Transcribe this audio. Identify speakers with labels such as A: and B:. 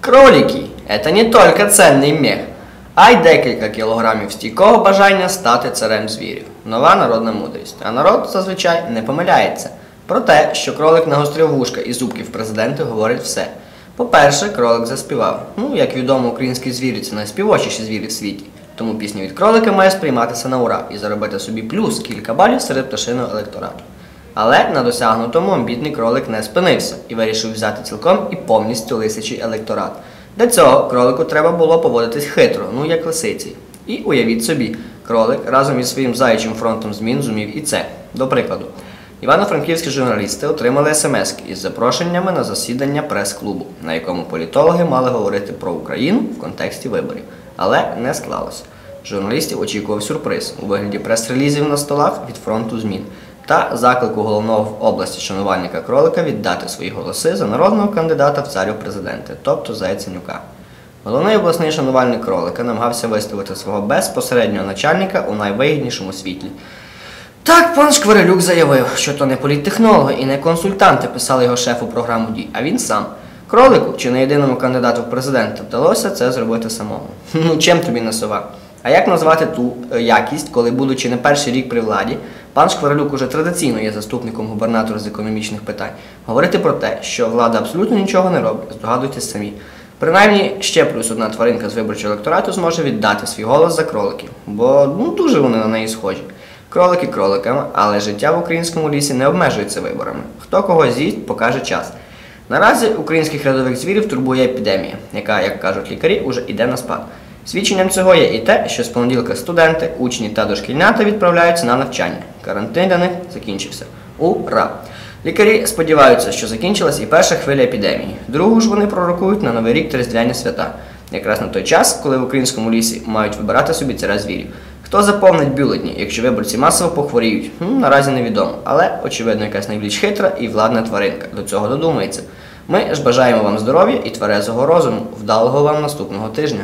A: Кролики – это не только ценний мех, а й декілька кілограмів стійкого бажання стати царем звірів. Нова народна мудрість. А народ зазвичай не помиляється. Про те, що кролик нагострив вушка і зубків президента, говорить все. По-перше, кролик заспівав. Ну, як відомо, українські звірі це найспівочіші звірі в світі. Тому пісня від кролика має сприйматися на ура і заробити собі плюс кілька балів серед пташиного електорату. Але на досягнутому амбітний кролик не спинився і вирішив взяти цілком і повністю лисячий електорат. Для цього кролику треба було поводитись хитро, ну як лисиці. І уявіть собі, кролик разом із своїм заячим фронтом змін зумів і це. До прикладу, івано-франківські журналісти отримали смс із запрошеннями на засідання прес-клубу, на якому політологи мали говорити про Україну в контексті виборів. Але не склалося. Журналістів очікував сюрприз у вигляді прес-релізів на столах від фронту змін та заклику головного в області шанувальника кролика віддати свої голоси за народного кандидата в царю президенти, тобто за Яценюка. Головний обласний шанувальник кролика намагався виставити свого безпосереднього начальника у найвигіднішому світлі. Так, пан Шкварилюк заявив, що то не політтехнологи і не консультанти писали його шефу програму дій, а він сам. Кролику чи не єдиному кандидату в президенти вдалося це зробити самому. Ну, чим тобі не сова? А як назвати ту е, якість, коли, будучи не перший рік при владі, пан Шкварилюк уже традиційно є заступником губернатора з економічних питань, говорити про те, що влада абсолютно нічого не робить, здогадуйтесь самі. Принаймні, ще плюс одна тваринка з виборчого електорату зможе віддати свій голос за кроликів, бо ну дуже вони на неї схожі. Кролики кроликами, але життя в українському лісі не обмежується виборами. Хто кого з'їсть, покаже час. Наразі українських рядових звірів турбує епідемія, яка, як кажуть лікарі, уже йде на спад. Свідченням цього є і те, що з понеділка студенти, учні та дошкільнята відправляються на навчання. Карантин них закінчився. Ура! Лікарі сподіваються, що закінчилась і перша хвиля епідемії. Другу ж вони пророкують на Новий рік та Різдвяні свята, якраз на той час, коли в українському лісі мають вибирати собі царя звірів. Хто заповнить бюлетні, якщо виборці масово похворіють? Ну, наразі невідомо, але очевидно якась найбільш хитра і владна тваринка до цього додумається. Ми ж бажаємо вам здоров'я і тверезого розуму. Вдалого вам наступного тижня.